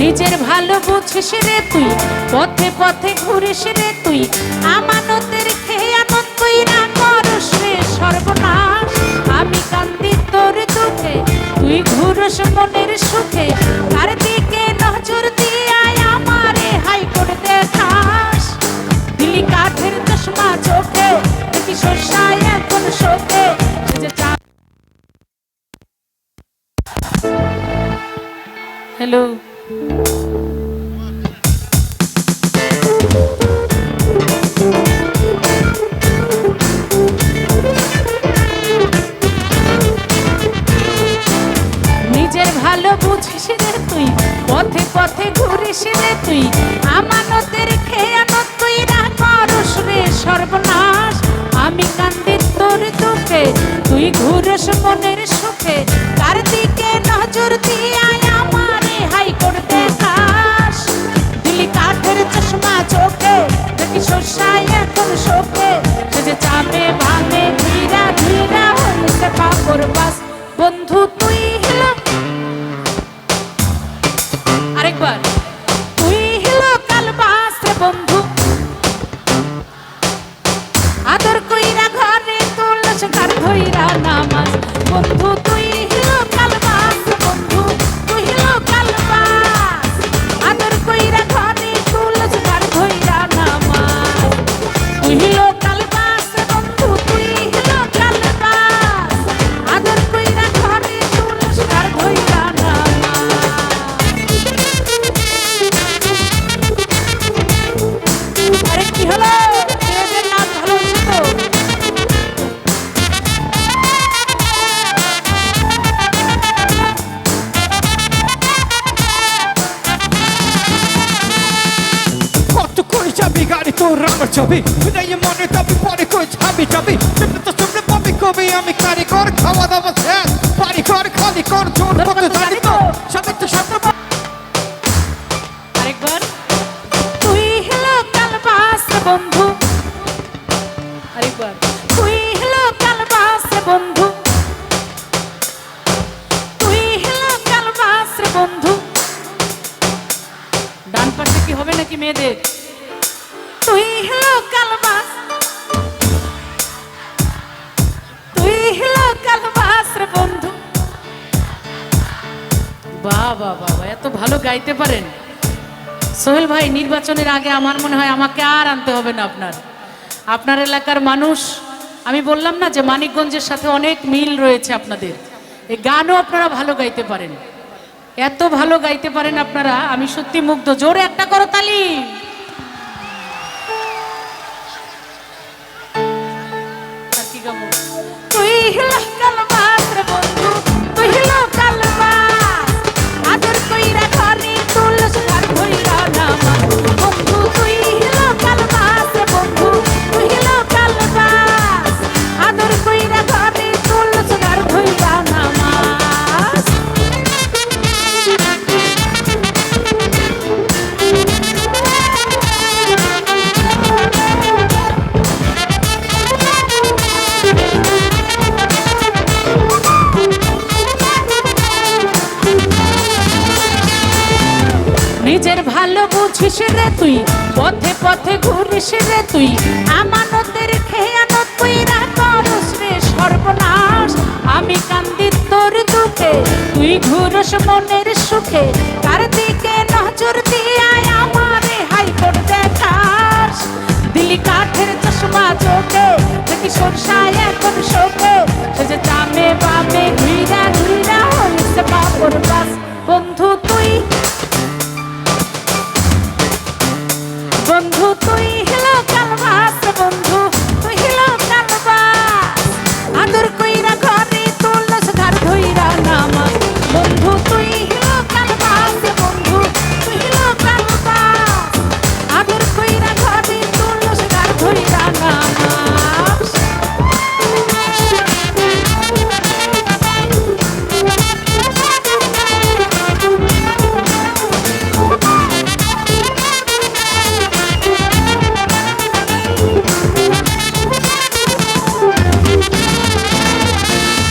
নিজের ভালো বুঝিস রে তুই, পথে পথে ঘুরিস রে তুই, আমানতের খেয়ানত তুই না করস রে সর্বনাশ। আমি কান্দি তোর দুঃখে তুই ঘুরস মনের সুখে কার দিকে নজর দিয়াই আমারে হাই করে দেখাস। দিলি কাঠের চশমা চোখে, দেখি শস্যায় এখন শোকে নিজের ভালো বুঝিস রে তুই, পথে পথে ঘুরিস রে তুই, আমানতের খেয়ানত তুই না করস সর্বনাশ। আমি কান্দি তোর দুঃখে তুই ঘুরস মনের সুখে, কার দিকে নজর দিয়ে কার ধইরা নামাজ। বন্ধু গাড়ি ছবি বিদায় মনে তবে পরে কই যাবি যাবি তুমি তো শুনলে পাবি কবি আমি কারিগর খাওয়া দাওয়া শেষ। বাড়ি ঘর খালি কর জোর কত জানি তো সাথে তো সাথে আরেকবার তুই হলো কাল বাস রে বন্ধু। আরেকবার তুই হলো কাল বাস রে বন্ধু। তুই হলো কাল বাস রে বন্ধু। ডান পাশে কি হবে নাকি মেয়েদের? এত ভালো গাইতে পারেন। সোহেল ভাই, নির্বাচনের আগে আমার মনে হয় আমাকে আর আনতে হবে না আপনার। আপনার এলাকার মানুষ, আমি বললাম না যে মানিকগঞ্জের সাথে অনেক মিল রয়েছে আপনাদের। এই গানও আপনারা ভালো গাইতে পারেন। এত ভালো গাইতে পারেন আপনারা, আমি সত্যি মুগ্ধ। জোরে একটা করো তালি। নিজের ভালো বুঝিস রে তুই, পথে পথে ঘুরিস রে তুই, আমানতের খেয়ানত না করস রে সর্বনাশ। আমি কান্দি তোর দুঃখে, তুই ঘুরস মনের সুখে, কার দিকে নজর দিয়ে আমারে হাই করে দেখাস। দিলি কাঠের চশমা চোখে, দেখি সরষায় এখন tutto